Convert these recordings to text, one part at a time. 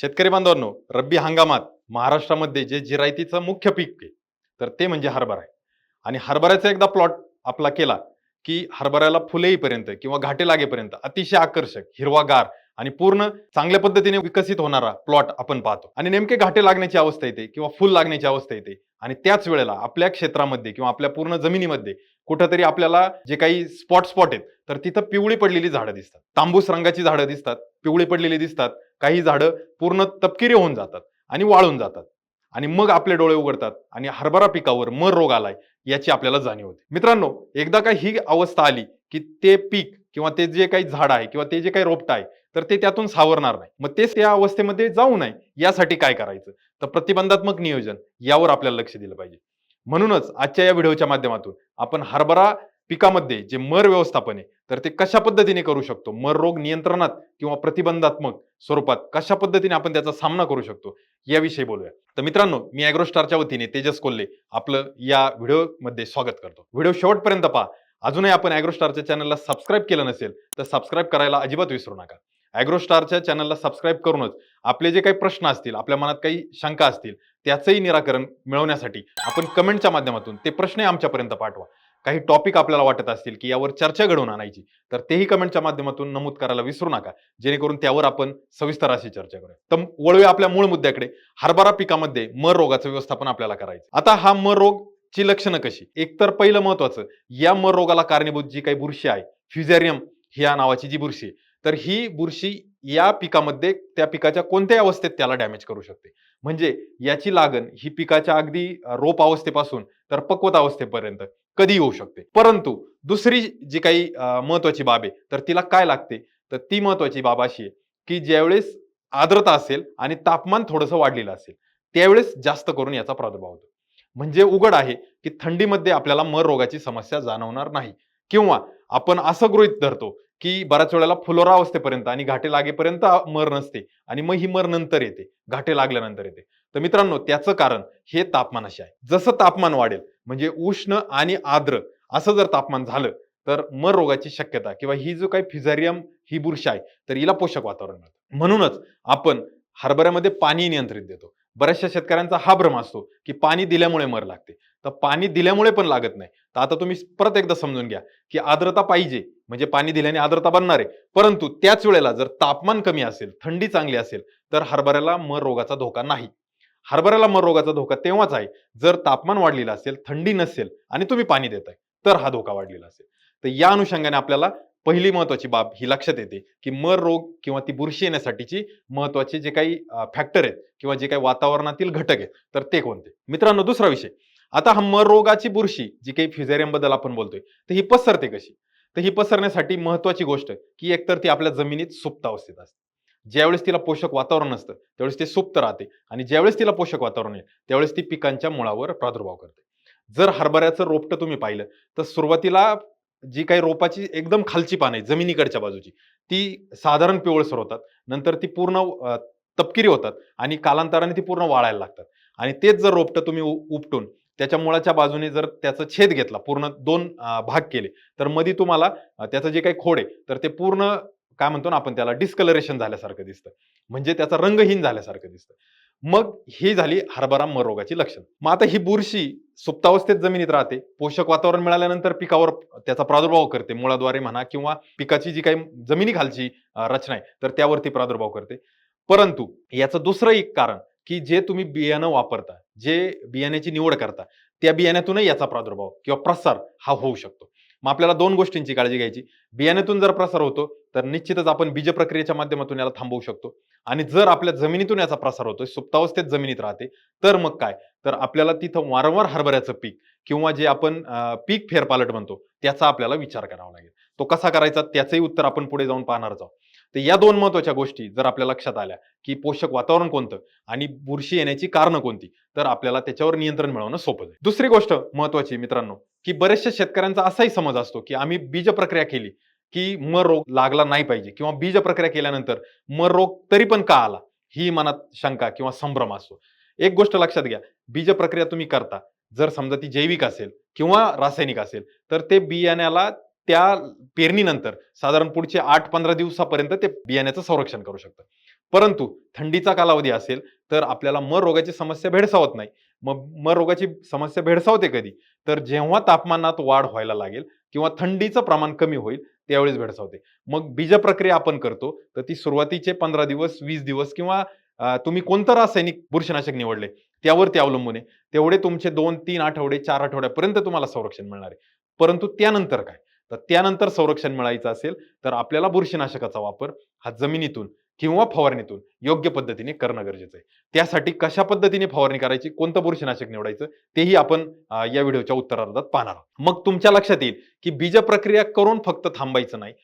शेतकरी बांधवांनो रब्बी हंगामात महाराष्ट्रामध्ये जे जिरायतीचं मुख्य पीक आहे तर ते म्हणजे हरभरा आहे. आणि हरभऱ्याचा एकदा प्लॉट आपला केला की हरभऱ्याला फुले येईपर्यंत किंवा घाटे लागेपर्यंत अतिशय आकर्षक हिरवागार आणि पूर्ण चांगल्या पद्धतीने विकसित होणारा प्लॉट आपण पाहतो. आणि नेमके घाटे लागण्याची अवस्था येते किंवा फुल लागण्याची अवस्था येते आणि त्याच वेळेला आपल्या क्षेत्रामध्ये किंवा आपल्या पूर्ण जमिनीमध्ये कुठंतरी आपल्याला जे काही स्पॉट स्पॉट आहेत तर तिथं पिवळी पडलेली झाडं दिसतात. तांबूस रंगाची झाडं दिसतात पिवळी पडलेली दिसतात. काही झाडं पूर्ण तपकिरी होऊन जातात आणि वाळून जातात आणि मग आपले डोळे उघडतात आणि हरभरा पिकावर मर रोग आलाय याची आपल्याला जाणीव होते. मित्रांनो एकदा का ही अवस्था आली की ते पीक किंवा ते जे काही झाड आहे किंवा ते जे काही रोपट आहे तर ते त्यातून सावरणार नाही. मग तेच त्या अवस्थेमध्ये जाऊ नये यासाठी काय करायचं? तर प्रतिबंधात्मक नियोजन यावर आपल्याला लक्ष दिलं पाहिजे. म्हणूनच आजच्या या व्हिडिओच्या माध्यमातून आपण हरभरा पिकामध्ये जे मर व्यवस्थापन आहे तर ते कशा पद्धतीने करू शकतो? मर रोग नियंत्रणात किंवा प्रतिबंधात्मक स्वरूपात कशा पद्धतीने आपण त्याचा सामना करू शकतो? याविषयी बोलूया. तर मित्रांनो मी अॅग्रोस्टारच्या वतीने तेजस कोल्हे आपलं या व्हिडिओमध्ये स्वागत करतो. व्हिडिओ शेवटपर्यंत पहा. अजूनही आपण अॅग्रोस्टारच्या चॅनलला सबस्क्राईब केलं नसेल तर सबस्क्राईब करायला अजिबात विसरू नका. अॅग्रोस्टारच्या चॅनलला सबस्क्राईब करूनच आपले जे काही प्रश्न असतील आपल्या मनात काही शंका असतील त्याचंही निराकरण मिळवण्यासाठी आपण कमेंटच्या माध्यमातून ते प्रश्नही आमच्यापर्यंत पाठवा. काही टॉपिक आपल्याला वाटत असतील की यावर चर्चा घडवून आणायची तर तेही कमेंटच्या माध्यमातून नमूद करायला विसरू नका. जेणेकरून त्यावर आपण सविस्तर अशी चर्चा करूया. तर वळूया आपल्या मूळ मुद्द्याकडे. हरभरा पिकामध्ये मर रोगाचं व्यवस्थापन आपल्याला करायचं. आता हा मर रोग ची लक्षणं कशी? एकतर पहिलं महत्वाचं या मर रोगाला कारणीभूत जी काही बुरशी आहे फ्युझेरियम ह्या नावाची जी बुरशी आहे तर ही बुरशी या पिकामध्ये त्या पिकाच्या कोणत्याही अवस्थेत त्याला डॅमेज करू शकते. म्हणजे याची लागण ही पिकाच्या अगदी रोप अवस्थेपासून तर पक्वता अवस्थेपर्यंत कधी होऊ शकते. परंतु दुसरी जी काही महत्वाची बाब आहे तर तिला काय लागते? तर ती महत्वाची बाब अशी आहे की ज्यावेळेस आर्द्रता असेल आणि तापमान थोडंसं वाढलेलं असेल त्यावेळेस जास्त करून याचा प्रादुर्भाव होतो. म्हणजे उघड आहे की थंडीमध्ये आपल्याला मर रोगाची समस्या जाणवणार नाही. किंवा आपण असं गृहीत धरतो की बऱ्याच वेळेला फुलोरा अवस्थेपर्यंत आणि घाटे लागेपर्यंत मर नसते आणि मग ही मर नंतर येते घाटे लागल्यानंतर येते. तर मित्रांनो त्याचं कारण हे तापमानाशी आहे. जसं तापमान वाढेल म्हणजे उष्ण आणि आर्द्र असं जर तापमान झालं तर मर रोगाची शक्यता किंवा ही जो काही फिझारियम ही बुरशी आहे तर हिला पोषक वातावरण मिळतं. म्हणूनच आपण हरभऱ्यामध्ये पाणी नियंत्रित देतो. बऱ्याचशा शेतकऱ्यांचा हा भ्रम असतो की पाणी दिल्यामुळे मर लागते. तर पाणी दिल्यामुळे पण लागत नाही. तर आता तुम्ही परत एकदा समजून घ्या की आर्द्रता पाहिजे म्हणजे पाणी दिल्याने आर्द्रता बनणार आहे. परंतु त्याच वेळेला जर तापमान कमी असेल थंडी चांगली असेल तर हरभऱ्याला मर रोगाचा धोका नाही. हरभऱ्याला मर रोगाचा धोका तेव्हाच आहे जर तापमान वाढलेलं असेल थंडी नसेल आणि तुम्ही पाणी देताय तर हा धोका वाढलेला असेल. तर या अनुषंगाने आपल्याला पहिली महत्वाची बाब ही लक्षात येते की मर रोग किंवा ती बुरशी येण्यासाठीची महत्त्वाचे जे काही फॅक्टर आहेत किंवा जे काही वातावरणातील घटक आहेत तर ते कोणते? मित्रांनो दुसरा विषय. आता हा मर रोगाची बुरशी जी काही फ्युझेरियमबद्दल आपण बोलतोय तर ही पसरते कशी? तर ही पसरण्यासाठी महत्वाची गोष्ट की एकतर ती आपल्या जमिनीत सुप्त अवस्थेत असते. ज्यावेळेस तिला पोषक वातावरण असतं त्यावेळेस ते सुप्त राहते आणि ज्यावेळेस तिला पोषक वातावरण येईल त्यावेळेस ती पिकांच्या मुळावर प्रादुर्भाव करते. जर हरभऱ्याचं रोपटं तुम्ही पाहिलं तर सुरुवातीला जी काही रोपाची एकदम खालची पानं आहे जमिनीकडच्या बाजूची ती साधारण पिवळसर होतात नंतर ती पूर्ण तपकिरी होतात आणि कालांतराने ती पूर्ण वाळायला लागतात. आणि तेच जर रोपटं तुम्ही उपटून त्याच्या मुळाच्या बाजूने जर त्याचा छेद घेतला पूर्ण दोन भाग केले तर मध्ये तुम्हाला त्याचं जे काही खोड आहे तर ते पूर्ण काय म्हणतो ना आपण त्याला डिस्कलरेशन झाल्यासारखं दिसतं. म्हणजे त्याचा रंगहीन झाल्यासारखं दिसतं. मग ही झाली हरभरा मर रोगाची लक्षण. मग आता ही बुरशी सुप्तावस्थेत जमिनीत राहते. पोषक वातावरण मिळाल्यानंतर पिकावर त्याचा प्रादुर्भाव करते मुळाद्वारे म्हणा किंवा पिकाची जी काही जमिनीखालची रचना आहे तर त्यावरती प्रादुर्भाव करते. परंतु याचं दुसरं एक कारण की जे तुम्ही बियाणं वापरता जे बियाण्याची निवड करता त्या बियाण्यातूनही याचा प्रादुर्भाव किंवा प्रसार हा होऊ शकतो. मग आपल्याला दोन गोष्टींची काळजी घ्यायची. बियाण्यातून जर प्रसार होतो तर निश्चितच आपण बीज प्रक्रियेच्या माध्यमातून याला थांबवू शकतो. आणि जर आपल्या जमिनीतून याचा प्रसार होतो सुप्तावस्थेत जमिनीत राहते तर मग काय? तर आपल्याला तिथं वारंवार हरभऱ्याचं पीक किंवा जे आपण पीक फेरपालट म्हणतो त्याचा आपल्याला विचार करावा लागेल. तो कसा करायचा? त्याचंही उत्तर आपण पुढे जाऊन पाहणारच आहोत. तर या दोन महत्त्वाच्या गोष्टी जर आपल्या लक्षात आल्या की पोषक वातावरण कोणतं आणि बुरशी येण्याची कारणं कोणती तर आपल्याला त्याच्यावर नियंत्रण मिळवणं सोपं जाईल. दुसरी गोष्ट महत्वाची मित्रांनो की बऱ्याचशा शेतकऱ्यांचा असाही समज असतो की आम्ही बीज प्रक्रिया केली की मर रोग लागला नाही पाहिजे किंवा बीज प्रक्रिया केल्यानंतर मर रोग तरी पण का आला ही मनात शंका किंवा संभ्रम असतो. एक गोष्ट लक्षात घ्या बीज प्रक्रिया तुम्ही करता जर समजा ती जैविक असेल किंवा रासायनिक असेल तर ते बियाण्याला त्या पेरणीनंतर साधारण पुढचे आठ पंधरा दिवसापर्यंत ते बियाण्याचं संरक्षण करू शकतं. परंतु थंडीचा कालावधी असेल तर आपल्याला मर रोगाची समस्या भेडसावत नाही. मग मर रोगाची समस्या भेडसावते कधी? तर जेव्हा तापमानात वाढ व्हायला लागेल किंवा थंडीचं प्रमाण कमी होईल त्यावेळेस भेडसावते. मग बीज प्रक्रिया आपण करतो तर ती सुरुवातीचे पंधरा दिवस वीस दिवस किंवा तुम्ही कोणतं रासायनिक बुरशीनाशक निवडले? त्यावरती अवलंबून आहे. तेवढे तुमचे दोन तीन आठवडे चार आठवड्यापर्यंत तुम्हाला संरक्षण मिळणार आहे. परंतु त्यानंतर काय? तर त्यानंतर संरक्षण मिळायचं असेल तर आपल्याला बुरशीनाशकाचा वापर हा जमिनीतून किंवा फवारणीतून योग्य पद्धतीने करणं गरजेचं आहे. त्यासाठी कशा पद्धतीने फवारणी करायची कोणतं बुरशीनाशक निवडायचं तेही आपण या व्हिडिओच्या उत्तरार्धात पाहणार आहोत. मग तुमच्या लक्षात येईल की बीज प्रक्रिया करून फक्त थांबायचं नाही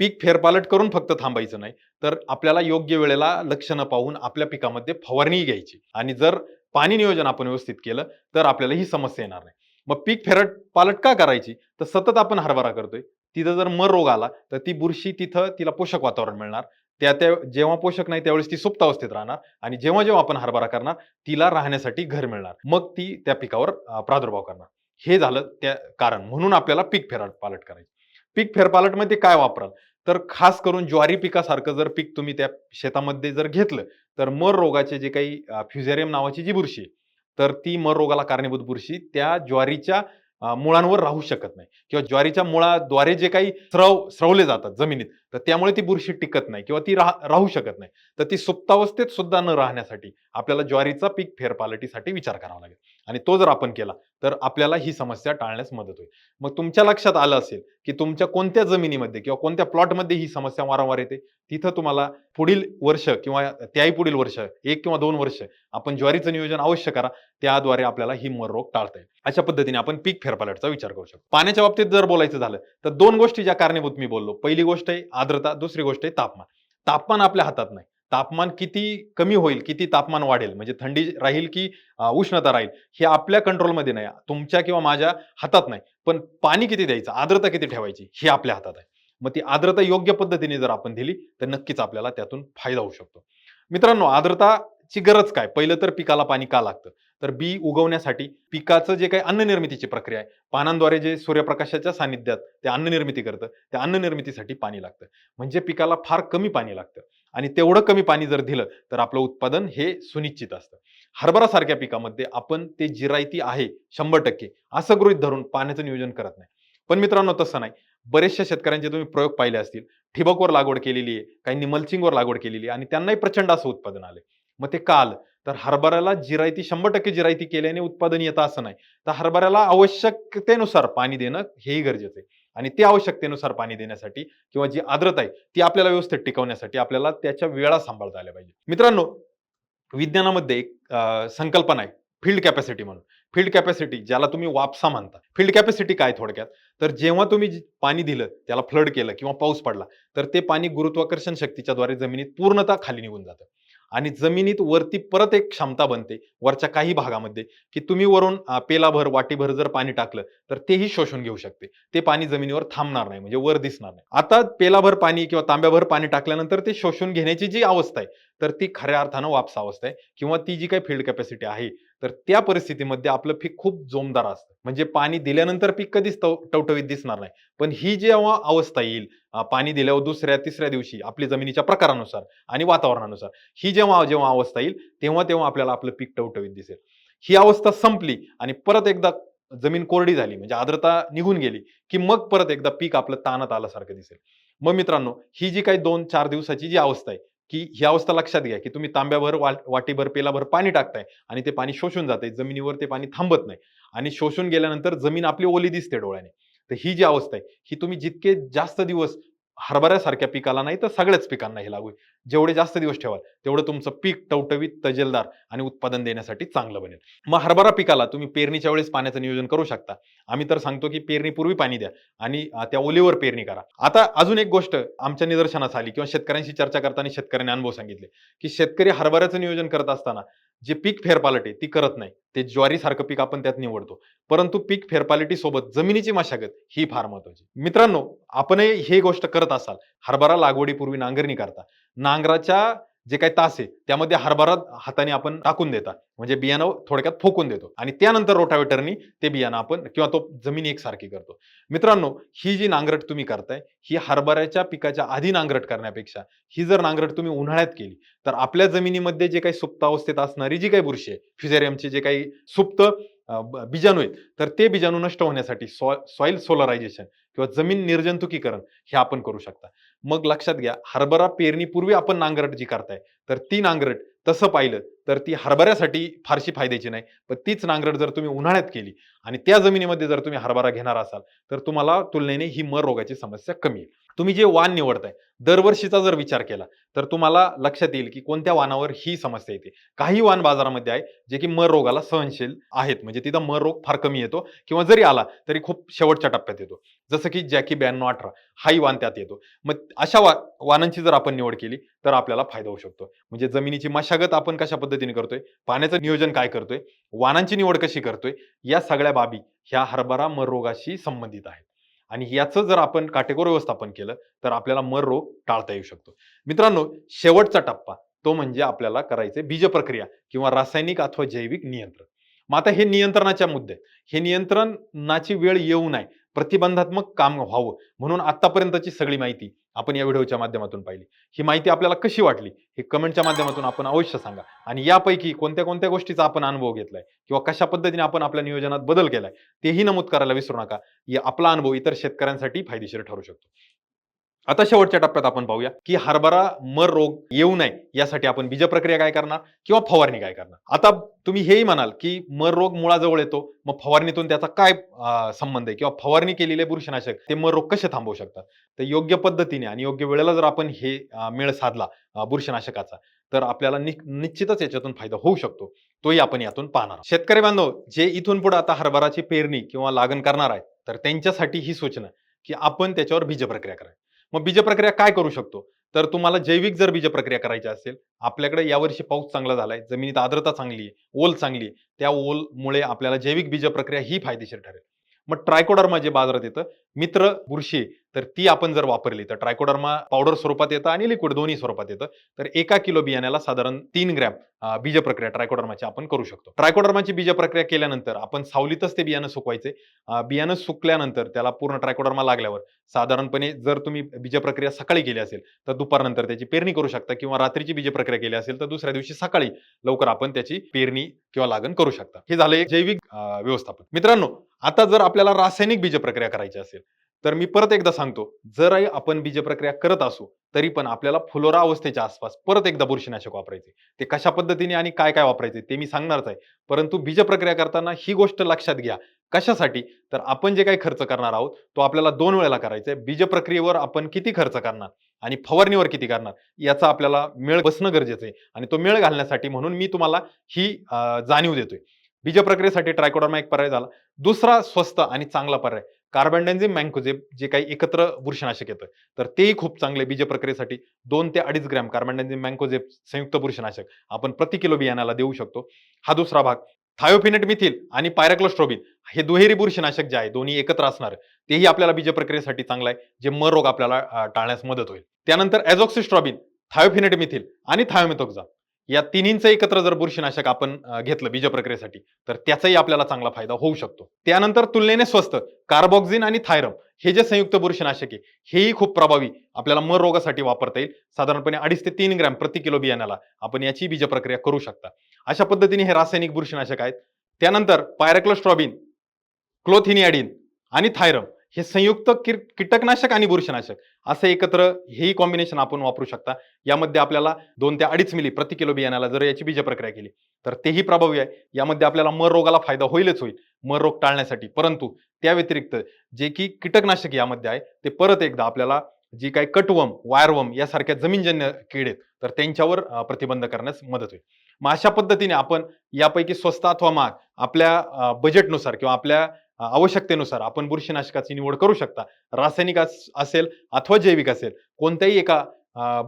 पीक फेरपालट करून फक्त थांबायचं नाही तर आपल्याला योग्य वेळेला लक्षणं पाहून आपल्या पिकामध्ये फवारणी घ्यायची. आणि जर पाणी नियोजन आपण व्यवस्थित केलं तर आपल्याला ही समस्या येणार नाही. मग पीक फेरट पालट का करायची? तर सतत आपण हरभरा करतोय. तिथं जर मर रोग आला तर ती बुरशी तिथं तिला पोषक वातावरण मिळणार. त्या त्या जेव्हा पोषक नाही त्यावेळेस ती सुप्त अवस्थेत राहणार आणि जेव्हा जेव्हा आपण हरभरा करणार तिला राहण्यासाठी घर मिळणार. मग ती त्या पिकावर प्रादुर्भाव करणार. हे झालं त्या कारण. म्हणून आपल्याला पीक फेरट पालट करायची. पीक फेरपालटमध्ये काय वापराल? तर खास करून ज्वारी पिकासारखं जर पीक तुम्ही त्या शेतामध्ये जर घेतलं तर मर रोगाचे जे काही फ्युझेरियम नावाची जी बुरशी आहे, तर ती मर रोगाला कारणीभूत बुरशी त्या ज्वारीच्या मुळांवर राहू शकत नाही. किंवा ज्वारीच्या मुळाद्वारे जे काही स्रव स्रवले जातात जमिनीत तर त्यामुळे ती बुरशी टिकत नाही किंवा ती राह- राहू शकत नाही. तर ती सुप्तावस्थेत सुद्धा न राहण्यासाठी आपल्याला ज्वारीचा पीक फेरपालटीसाठी विचार करावा लागेल. आणि तो जर आपण केला तर आपल्याला ही समस्या टाळण्यास मदत होईल. मग तुमच्या लक्षात आलं असेल की तुमच्या कोणत्या जमिनीमध्ये किंवा कोणत्या प्लॉटमध्ये ही समस्या वारंवार येते? तिथं तुम्हाला पुढील वर्ष किंवा त्याही पुढील वर्ष एक किंवा दोन वर्ष आपण ज्वारीचं नियोजन अवश्य करा. त्याद्वारे आपल्याला ही मर रोग टाळता येईल. अशा पद्धतीने आपण पीक फेरपालटचा विचार करू शकतो. पाण्याच्या बाबतीत जर बोलायचं झालं तर दोन गोष्टी ज्या कारणीभूत मी बोललो. पहिली गोष्ट आहे आर्द्रता दुसरी गोष्ट आहे तापमान. तापमान आपल्या हातात नाही. तापमान किती कमी होईल किती तापमान वाढेल म्हणजे थंडी राहील की उष्णता राहील हे आपल्या कंट्रोलमध्ये नाही. तुमच्या किंवा माझ्या हातात नाही. पण पाणी किती द्यायचं आर्द्रता किती ठेवायची हे आपल्या हातात आहे. मग ती आर्द्रता योग्य पद्धतीने जर आपण दिली तर नक्कीच आपल्याला त्यातून फायदा होऊ शकतो. मित्रांनो आर्द्रता ची गरज काय? पहिलं तर पिकाला पाणी का लागतं? तर बी उगवण्यासाठी पिकाचं जे काही अन्न निर्मितीची प्रक्रिया आहे पानांद्वारे जे सूर्यप्रकाशाच्या सानिध्यात ते अन्न निर्मिती करतं त्या अन्न निर्मितीसाठी पाणी लागतं. म्हणजे पिकाला फार कमी पाणी लागतं. आणि तेवढं कमी पाणी जर दिलं तर आपलं उत्पादन हे सुनिश्चित असतं. हरभरा सारख्या पिकामध्ये आपण ते जिरायती आहे शंभर टक्के असं गृहीत धरून पाण्याचं नियोजन करत नाही. पण मित्रांनो तसं नाही. बरेचशा शेतकऱ्यांचे तुम्ही प्रयोग पाहिले असतील. ठिबकवर लागवड केलेली आहे काहींनी मल्चिंगवर लागवड केलेली आहे आणि त्यांनाही प्रचंड असं उत्पादन आले मग ते काल. तर हरभऱ्याला जिरायती शंभर टक्के जिरायती केल्याने उत्पादन येतं असं नाही. तर हरभऱ्याला आवश्यकतेनुसार पाणी देणं हेही गरजेचं आहे. आणि ते आवश्यकतेनुसार पाणी देण्यासाठी किंवा जी आर्द्रता आहे ती आपल्याला व्यवस्थित टिकवण्यासाठी आपल्याला त्याच्या वेळा सांभाळता आल्या पाहिजे. मित्रांनो विज्ञानामध्ये एक संकल्पना आहे फील्ड कॅपॅसिटी म्हणून. फील्ड कॅपॅसिटी ज्याला तुम्ही वापसा म्हणता. फील्ड कॅपॅसिटी काय थोडक्यात? तर जेव्हा तुम्ही पाणी दिलं त्याला फ्लड केलं किंवा पाऊस पडला तर ते पाणी गुरुत्वाकर्षण शक्तीच्या द्वारे जमिनीत पूर्णतः खाली निघून जातं. आणि जमिनीत वरती परत एक क्षमता बनते वरच्या काही भागामध्ये की तुम्ही वरून पेलाभर वाटीभर जर पाणी टाकलं तर तेही शोषून घेऊ शकते. ते पाणी जमिनीवर थांबणार नाही म्हणजे वर दिसणार नाही. आता पेलाभर पाणी किंवा तांब्याभर पाणी टाकल्यानंतर ते शोषून घेण्याची जी अवस्था आहे तर ती खऱ्या अर्थानं वापसा अवस्था आहे किंवा ती जी काही फील्ड कॅपॅसिटी आहे तर त्या परिस्थितीमध्ये आपलं पीक खूप जोमदार असतं. म्हणजे पाणी दिल्यानंतर पीक कधीच टव- टवटवीत दिसणार नाही. पण ही जेव्हा अवस्था येईल पाणी दिल्यावर दुसऱ्या तिसऱ्या दिवशी आपली जमिनीच्या प्रकारानुसार आणि वातावरणानुसार ही जेव्हा जेव्हा अवस्था येईल तेव्हा तेव्हा आपल्याला आपलं पीक टवटवीत दिसेल. ही अवस्था संपली आणि परत एकदा जमीन कोरडी झाली म्हणजे आर्द्रता निघून गेली की मग परत एकदा पीक आपलं ताणात आल्यासारखं दिसेल. मग मित्रांनो ही जी काही दोन चार दिवसाची जी अवस्था आहे की ही अवस्था लक्षात घ्या की तुम्ही तांब्याभर वा- वाटीभर पेलाभर पाणी टाकताय आणि ते पाणी शोषून जाते जमिनीवर ते पाणी थांबत नाही. आणि शोषून गेल्यानंतर जमीन आपली ओली दिसते डोळ्याने. तर ही जी अवस्था आहे ही तुम्ही जितके जास्त दिवस हरभऱ्यासारख्या पिकाला नाही तर सगळ्याच पिकांना हे लागू आहे. जेवढे जास्त दिवस ठेवाल तेवढं तुमचं पीक टवटवीत तजेलदार आणि उत्पादन देण्यासाठी चांगलं बनेल. मग हरभरा पिकाला तुम्ही पेरणीच्या वेळेस पाण्याचं नियोजन करू शकता. आम्ही तर सांगतो की पेरणीपूर्वी पाणी द्या आणि त्या ओलीवर पेरणी करा. आता अजून एक गोष्ट आमच्या निदर्शनास आली किंवा शेतकऱ्यांशी चर्चा करताना शेतकऱ्यांनी अनुभव सांगितले की शेतकरी हरभऱ्याचं नियोजन करत असताना जे पीक फेरपालट आहे ती करत नाही. ते ज्वारीसारखं पीक आपण त्यात निवडतो. परंतु पीक फेरपालटी सोबत जमिनीची मशागत ही फार महत्वाची मित्रांनो आपणही हे गोष्ट करत असाल. हरभरा लागवडीपूर्वी नांगरणी करता. नांगराच्या जे काही तास आहे त्यामध्ये हरभरा हाताने आपण टाकून देता. म्हणजे बियाणं थोडक्यात फोकून देतो. आणि त्यानंतर रोटावेटरनी ते बियाणं आपण किंवा तो जमीन एकसारखी करतो. मित्रांनो ही जी नांगरट तुम्ही करताय ही हरभऱ्याच्या पिकाच्या आधी नांगरट करण्यापेक्षा ही जर नांगरट तुम्ही उन्हाळ्यात केली तर आपल्या जमिनीमध्ये जे काही सुप्त अवस्थेत असणारी जी काही बुरशी आहे फ्युझेरियमचे जे काही सुप्त बीजाणू आहेत तर ते बीजाणू नष्ट होण्यासाठी सॉइल सोलरायझेशन किंवा जमीन निर्जंतुकीकरण हे आपण करू शकता. मग लक्षात घ्या हरभरा पेरणीपूर्वी आपण नांगरट जी करताय. तर ती नांगरट तसं पाहिलं तर ती हरभऱ्यासाठी फारशी फायद्याची नाही. पण तीच नांगरट जर तुम्ही उन्हाळ्यात केली आणि त्या जमिनीमध्ये जर तुम्ही हरभरा घेणार असाल तर तुम्हाला तुलनेने ही मर रोगाची समस्या कमी येईल. तुम्ही जे वाण निवडताय दरवर्षीचा जर विचार केला तर तुम्हाला लक्षात येईल की कोणत्या वाणावर ही समस्या येते. काही वाण बाजारामध्ये आहे जे की मर रोगाला सहनशील आहेत. म्हणजे तिथं मर रोग फार कमी येतो किंवा जरी आला तरी खूप शेवटच्या टप्प्यात येतो. जसं की जॅकी ब्याण्णव अठरा हाही वाण त्यात येतो. मग अशा वा वाणांची जर आपण निवड केली तर आपल्याला फायदा होऊ शकतो. म्हणजे जमिनीची मशागत आपण कशा पद्धतीने करतोय पाण्याचं नियोजन काय करतोय वाणांची निवड कशी करतोय या सगळ्या बाबी ह्या हरभरा मर रोगाशी संबंधित आहेत. आणि याचं जर आपण काटेकोर व्यवस्थापन केलं तर आपल्याला मर रोग टाळता येऊ शकतो. मित्रांनो शेवटचा टप्पा तो म्हणजे आपल्याला करायचे बीज प्रक्रिया किंवा रासायनिक अथवा जैविक नियंत्रण. मग आता हे नियंत्रणाच्या मुद्दे. हे नियंत्रणाची वेळ येऊ नये. प्रतिबंधात्मक काम व्हावं म्हणून आतापर्यंतची सगळी माहिती आपण या व्हिडिओच्या माध्यमातून पाहिली. ही माहिती आपल्याला कशी वाटली हे कमेंटच्या माध्यमातून आपण अवश्य सांगा. आणि यापैकी कोणत्या कोणत्या गोष्टीचा आपण अनुभव घेतलाय किंवा कशा पद्धतीने आपण आपल्या नियोजनात बदल केलाय तेही नमूद करायला विसरू नका. या आपला अनुभव इतर शेतकऱ्यांसाठी फायदेशीर ठरू शकतो. आता शेवटच्या टप्प्यात आपण पाहूया की हरभरा मर रोग येऊ नये यासाठी आपण बीज प्रक्रिया काय करणार किंवा फवारणी काय करणार? आता तुम्ही हेही म्हणाल की मर रोग मुळाजवळ येतो मग फवारणीतून त्याचा काय संबंध आहे? किंवा फवारणी केलेले बुरशीनाशक ते मर रोग कसे थांबवू शकतात? तर योग्य पद्धतीने आणि योग्य वेळेला जर आपण हे मेळ साधला बुरशनाशकाचा बुरशीनाशकाचा तर आपल्याला नि- निश्चितच याच्यातून फायदा होऊ शकतो. तोही आपण यातून पाहणार शेतकरी बांधव जे इथून पुढे आता हरभराची पेरणी किंवा लागण करणार आहेत तर त्यांच्यासाठी ही सूचना की आपण त्याच्यावर बीज प्रक्रिया करा मग बीज प्रक्रिया काय करू शकतो? तर तुम्हाला जैविक जर बीज प्रक्रिया करायची असेल आपल्याकडे यावर्षी पाऊस चांगला झालाय जमिनीत आर्द्रता चांगली आहे ओल चांगली आहे त्या ओलमुळे आपल्याला जैविक बीज प्रक्रिया ही फायदेशीर ठरेल. मग ट्रायकोडर्मा जे बाजारात येतं मित्र बुरशी तर ती आपण जर वापरली तर ट्रायकोडर्मा पावडर स्वरूपात येतं आणि लिक्विड दोन्ही स्वरूपात येतं. तर एका किलो बियाण्याला साधारण तीन ग्रॅम बीज प्रक्रिया ट्रायकोडर्माची आपण करू शकतो. ट्रायकोडर्माची बीज प्रक्रिया केल्यानंतर आपण सावलीतच ते बियाणं सुकवायचे. बियाणं सुकल्यानंतर त्याला पूर्ण ट्रायकोडर्मा लागल्यावर साधारणपणे जर तुम्ही बीज प्रक्रिया सकाळी केली असेल तर दुपारनंतर त्याची पेरणी करू शकता किंवा रात्रीची बीज प्रक्रिया केली असेल तर दुसऱ्या दिवशी सकाळी लवकर आपण त्याची पेरणी किंवा लागण करू शकता. हे झालं एक जैविक व्यवस्थापन. मित्रांनो आता जर आपल्याला रासायनिक बीज प्रक्रिया करायची असेल तर मी परत एकदा सांगतो जरही आपण बीज प्रक्रिया करत असू तरी पण आपल्याला फुलोरा अवस्थेच्या आसपास परत एकदा बुरशीनाशक वापरायचे. ते कशा पद्धतीने आणि काय काय वापरायचे ते मी सांगणारच आहे. परंतु बीज प्रक्रिया करताना ही गोष्ट लक्षात घ्या. कशासाठी? तर आपण जे काही खर्च करणार आहोत तो आपल्याला दोन वेळेला करायचा आहे. बीज प्रक्रियेवर आपण किती खर्च करणार आणि फवारणीवर किती करणार याचा आपल्याला मेळ बसणं गरजेचं आहे. आणि तो मेळ घालण्यासाठी म्हणून मी तुम्हाला ही जाणीव देतोय. बीज प्रक्रियेसाठी ट्रायकोडर्मा एक पर्याय झाला. दुसरा स्वस्त आणि चांगला पर्याय. कार्बनडेन्झिम मँकोजेब जे काही एकत्र बुरशीनाशक येतं तर तेही खूप चांगले बीज प्रक्रियेसाठी दोन ते अडीच ग्रॅम कार्बनडेन्झिम मँकोजेब संयुक्त बुरशनाशक आपण प्रति किलो बियाण्याला देऊ शकतो. हा दुसरा भाग थायोफिनेट मिथिल आणि पायरक्लोस्ट्रोबिन हे दुहेरी बुरशीनाशक जे आहे दोन्ही एकत्र असणार तेही आपल्याला बीज प्रक्रियेसाठी चांगलं आहे जे मर रोग आपल्याला टाळण्यास मदत होईल. त्यानंतर ॲझॉक्सिस्ट्रॉबिन थायोफिनेट मिथिल आणि थायोमेथोक्झा या तिन्हींचं एकत्र जर बुरशीनाशक आपण घेतलं बीज प्रक्रियेसाठी तर त्याचाही आपल्याला चांगला फायदा होऊ शकतो. त्यानंतर तुलनेने स्वस्त कार्बॉक्झिन आणि थायरम हे जे संयुक्त बुरशीनाशक आहे हेही खूप प्रभावी आपल्याला मर रोगासाठी वापरता येईल. साधारणपणे अडीच ते तीन ग्रॅम प्रति किलो बियाण्याला आपण याची बीज प्रक्रिया करू शकता. अशा पद्धतीने हे रासायनिक बुरशीनाशक आहेत. त्यानंतर पायरक्लोस्ट्रॉबिन क्लोथिनियाडिन आणि थायरम. हे संयुक्त किर- कीटकनाशक आणि बुरशीनाशक असं एकत्र हेही कॉम्बिनेशन आपण वापरू शकता. यामध्ये आपल्याला दोन ते अडीच मिली प्रति किलो बियाण्याला जर याची बीज प्रक्रिया केली तर तेही प्रभावी आहे. यामध्ये आपल्याला मर रोगाला फायदा होईलच होईल मर रोग टाळण्यासाठी. परंतु त्या व्यतिरिक्त जे की कीटकनाशक यामध्ये आहे ते परत एकदा आपल्याला जी काही कटवम वायरवम यासारख्या जमीनजन्य कीड आहेत तर त्यांच्यावर प्रतिबंध करण्यास मदत होईल. मग अशा पद्धतीने आपण यापैकी स्वस्त अथवा महाग आपल्या बजेटनुसार किंवा आपल्या आवश्यकतेनुसार आपण बुरशीनाशकाची निवड करू शकता. रासायनिक असेल अथवा जैविक असेल कोणत्याही एका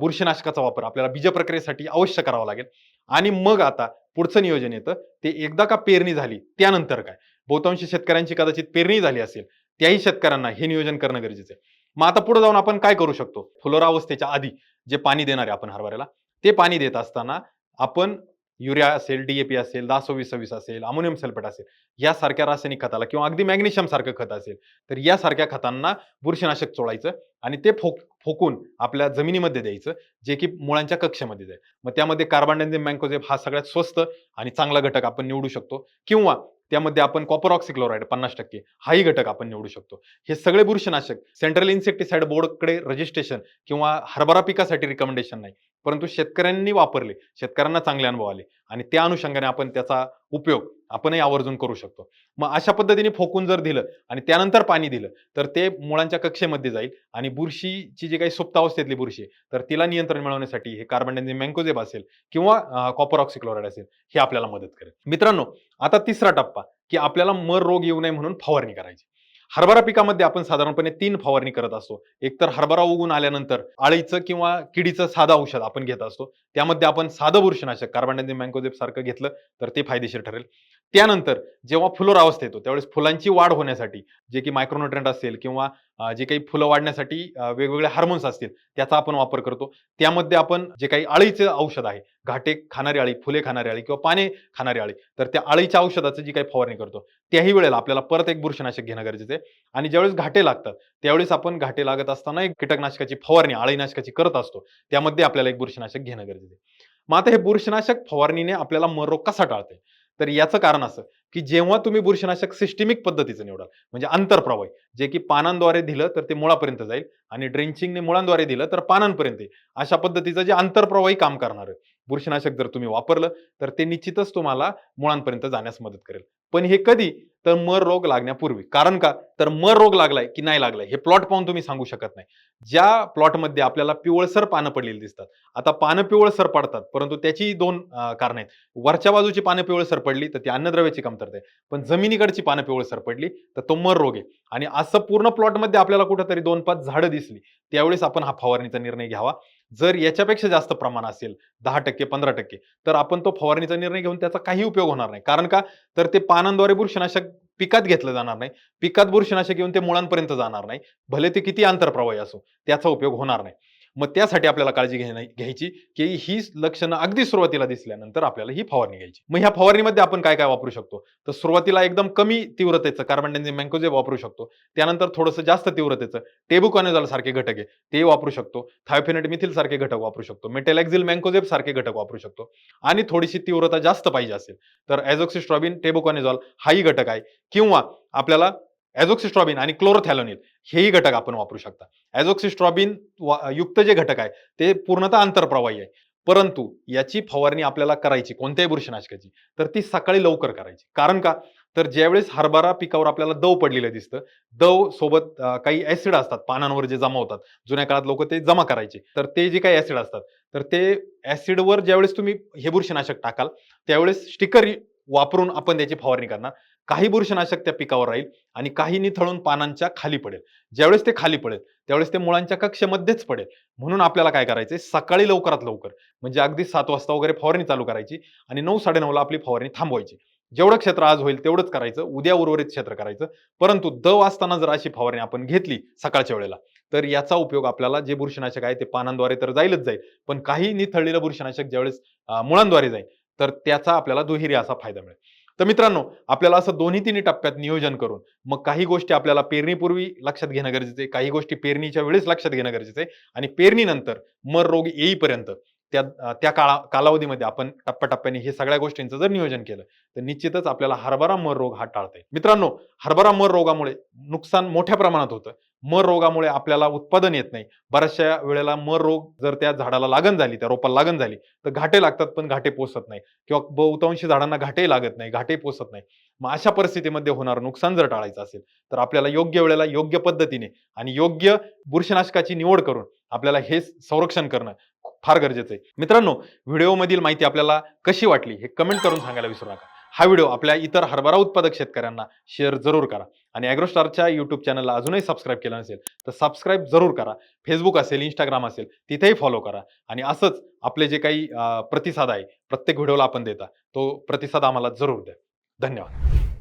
बुरशीनाशकाचा वापर आपल्याला बीज प्रक्रियेसाठी अवश्य करावा लागेल. आणि मग आता पुढचं नियोजन येतं. ते एकदा का पेरणी झाली त्यानंतर काय? बहुतांशी शेतकऱ्यांची कदाचित पेरणी झाली असेल त्याही शेतकऱ्यांना हे नियोजन करणं गरजेचं आहे. मग आता पुढे जाऊन आपण काय करू शकतो? फुलोरा अवस्थेच्या आधी जे पाणी देणार आहे आपण हरभऱ्याला ते पाणी देत असताना आपण युरिया असेल डीएपी असेल दासो वीस सव्वीस असेल अमोनियम सल्फेट असेल यासारख्या रासायनिक खताला किंवा अगदी मॅग्नेशियम सारखं खत असेल तर यासारख्या खतांना बुरशीनाशक चोळायचं आणि ते फोक फोकून आपल्या जमिनीमध्ये द्यायचं जे की मुळांच्या कक्षेमध्ये जाईल. मग त्यामध्ये कार्बन मँकोजेब हा सगळ्यात स्वस्त आणि चांगला घटक आपण निवडू शकतो. किंवा त्यामध्ये आपण कॉपर ऑक्सिक्लोराईड पन्नास टक्के हाही घटक आपण निवडू शकतो. हे सगळे बुरशीनाशक सेंट्रल इन्सेक्टिसाइड बोर्डकडे रजिस्ट्रेशन किंवा हरभरा पिकासाठी रिकमेंडेशन नाही. परंतु शेतकऱ्यांनी वापरले शेतकऱ्यांना चांगले अनुभव आले आणि त्या अनुषंगाने आपण त्याचा उपयोग आपणही आवर्जून करू शकतो. मग अशा पद्धतीने फोकून जर दिलं आणि त्यानंतर पाणी दिलं तर ते मुळांच्या कक्षेमध्ये जाईल आणि बुरशीची जी काही सुप्तावस्थेतली बुरशी तर तिला नियंत्रण मिळवण्यासाठी हे कार्बन मँकोजेब असेल किंवा कॉपर ऑक्सिक्लोराईड असेल हे आपल्याला मदत करेल. मित्रांनो आता तिसरा टप्पा की आपल्याला मर रोग येऊ नये म्हणून फवारणी करायची. हरभरा पिकामध्ये आपण साधारणपणे तीन फवारणी करत असतो. एक तर हरभरा उगून आल्यानंतर आळीचं किंवा किडीचं साधं औषध आपण घेत असतो. त्यामध्ये आपण साधं बुरशीनाशक कार्बन मँकोजेब सारखं घेतलं तर ते फायदेशीर ठरेल. त्यानंतर जेव्हा फुलोर अवस्था येतो त्यावेळेस फुलांची वाढ होण्यासाठी जे की मायक्रोन्युट्रंट असेल किंवा जे काही फुलं वाढण्यासाठी वेगवेगळे हार्मोन्स असतील त्याचा आपण वापर करतो. त्यामध्ये आपण जे काही अळीचं औषध आहे घाटे खाणारी अळी फुले खाणारी अळी किंवा पाने खाणारी अळी तर त्या अळीच्या औषधाचं जी काही फवारणी करतो त्याही वेळेला आपल्याला परत एक बुरशीनाशक घेणं गरजेचं आहे. आणि ज्यावेळेस घाटे लागतात त्यावेळेस आपण घाटे लागत असताना एक कीटकनाशकाची फवारणी अळीनाशकाची करत असतो त्यामध्ये आपल्याला एक बुरशीनाशक घेणं गरजेचं आहे. मग आता हे बुरशीनाशक फवारणीने आपल्याला मरोग कसा टाळते? तर याचं कारण असं की जेव्हा तुम्ही बुरशीनाशक सिस्टमिक पद्धतीचं निवडाल म्हणजे आंतरप्रवाही जे की पानांद्वारे दिलं तर ते मुळापर्यंत जाईल आणि ड्रेंचिंगने मुळांद्वारे दिलं तर पानांपर्यंत येईल अशा पद्धतीचं जे आंतरप्रवाही काम करणार आहे बुरशीनाशक जर तुम्ही वापरलं तर ते निश्चितच तुम्हाला मुळांपर्यंत जाण्यास मदत करेल. पण हे कधी? तर मर रोग लागण्यापूर्वी. कारण का? तर मर रोग लागलाय की नाही लागलाय? हे प्लॉट पाहून तुम्ही सांगू शकत नाही. ज्या प्लॉटमध्ये आपल्याला पिवळसर पानं पडलेली दिसतात. आता पानं पिवळसर पडतात परंतु त्याची दोन कारणं आहेत. वरच्या बाजूची पानं पिवळसर पडली तर ती अन्नद्रव्याची कमतरता आहे. पण जमिनीकडची पानं पिवळसर पडली तर तो मर रोग आहे. आणि असं पूर्ण प्लॉटमध्ये आपल्याला कुठंतरी दोन पाच झाडं दिसली त्यावेळेस आपण हा फवारणीचा निर्णय घ्यावा. जर याच्यापेक्षा जास्त प्रमाण असेल दहा टक्के पंधरा टक्के तर आपण तो फवारणीचा निर्णय घेऊन त्याचा काही उपयोग होणार नाही. कारण का? तर ते पानांद्वारे बुरशीनाशक पिकात घेतलं जाणार नाही. पिकात बुरशीनाशक येऊन ते मुळांपर्यंत जाणार नाही. भले ते किती आंतरप्रवाही असो त्याचा उपयोग होणार नाही. मग त्यासाठी आपल्याला काळजी घ्यायची की ही लक्षणं अगदी सुरुवातीला दिसल्यानंतर आपल्याला ही फवारणी घ्यायची. मग ह्या फवारणीमध्ये आपण काय काय वापरू शकतो? तर सुरुवातीला एकदम कमी तीव्रतेचं कार्बन मँकोजेब वापरू शकतो. त्यानंतर थोडंसं जास्त तीव्रतेचं टेबुकॉनेझॉल सारखे घटक आहे ते वापरू शकतो. थायोफिनेट मिथिल सारखे घटक वापरू शकतो. मेटेलॅक्झिल मँकोजेब सारखे घटक वापरू शकतो. आणि थोडीशी तीव्रता जास्त पाहिजे असेल तर ॲझोक्सिस्ट्रॉबिन टेबुकॉनेझॉल हाही घटक आहे. किंवा आपल्याला ॲझोक्सिस्ट्रॉबिन आणि क्लोरोथॅलोनिल हेही घटक आपण वापरू शकता. ॲझोक्सिस्ट्रॉबिन युक्त जे घटक आहे ते पूर्णतः आंतरप्रवाही आहे. परंतु याची फवारणी आपल्याला करायची कोणत्याही बुरशीनाशकाची तर ती सकाळी लवकर करायची. कारण का? तर ज्यावेळेस हरभरा पिकावर आपल्याला दव पडलेलं दिसतं दव सोबत काही ऍसिड असतात पानांवर जे जमा होतात जुन्या काळात लोक ते जमा करायचे. तर ते जे काही ऍसिड असतात तर ते ऍसिडवर ज्यावेळेस तुम्ही हे बुरशीनाशक टाकाल त्यावेळेस स्टिकर वापरून आपण त्याची फवारणी करणार. काही बुरशीनाशक त्या पिकावर राहील आणि काही निथळून पानांच्या खाली पडेल. ज्यावेळेस ते खाली पडेल त्यावेळेस ते मुळांच्या कक्षेमध्येच पडेल. म्हणून आपल्याला काय करायचंय? सकाळी लवकरात लवकर म्हणजे अगदी सात वाजता वगैरे फवारणी चालू करायची आणि नऊ साडेनऊला आपली फवारणी थांबवायची. जेवढं क्षेत्र आज होईल तेवढंच करायचं उद्या उर्वरित क्षेत्र करायचं. परंतु द वाजताना जर अशी फवारणी आपण घेतली सकाळच्या वेळेला तर याचा उपयोग आपल्याला जे बुरशीनाशक आहे ते पानांद्वारे तर जाईलच जाईल पण काही निथळलेलं बुरशीनाशक ज्यावेळेस मुळांद्वारे जाईल तर त्याचा आपल्याला दुहेरी असा फायदा मिळेल. तर मित्रांनो आपल्याला असं दोन्ही तिन्ही टप्प्यात नियोजन करून मग काही गोष्टी आपल्याला पेरणीपूर्वी लक्षात घेणं गरजेचं आहे काही गोष्टी पेरणीच्या वेळेस लक्षात घेणं गरजेचं आहे आणि पेरणीनंतर मर रोग येईपर्यंत त्या त्या काळा कालावधीमध्ये आपण टप्प्याटप्प्याने हे सगळ्या गोष्टींचं जर नियोजन केलं तर निश्चितच आपल्याला हरभरा मर रोग हा टाळता येईल. मित्रांनो हरभरा मर रोगामुळे नुकसान मोठ्या प्रमाणात होतं. मर रोगामुळे आपल्याला उत्पादन येत नाही. बऱ्याचशा वेळेला मर रोग जर त्या झाडाला लागण झाली त्या रोपाला लागण झाली तर घाटे लागतात पण घाटे पोचत नाही. किंवा बहुतांशी झाडांना घाटे लागत नाही घाटे पोचत नाही. मग अशा परिस्थितीमध्ये होणारं नुकसान जर टाळायचं असेल तर आपल्याला योग्य वेळेला योग्य पद्धतीने आणि योग्य बुरशीनाशकाची निवड करून आपल्याला हे संरक्षण करणं फार गरजेचं आहे. मित्रांनो व्हिडिओमधील माहिती आपल्याला कशी वाटली हे कमेंट करून सांगायला विसरू नका. हा व्हिडिओ आपल्या इतर हरभरा उत्पादक शेतकऱ्यांना शेअर जरूर करा. आणि ॲग्रोस्टारच्या यूट्यूब चॅनलला अजूनही सबस्क्राईब केलं नसेल तर सबस्क्राईब जरूर करा. फेसबुक असेल इंस्टाग्राम असेल तिथेही फॉलो करा. आणि असंच आपले जे काही प्रतिसाद आहे प्रत्येक व्हिडिओला आपण देता तो प्रतिसाद आम्हाला जरूर द्या. धन्यवाद.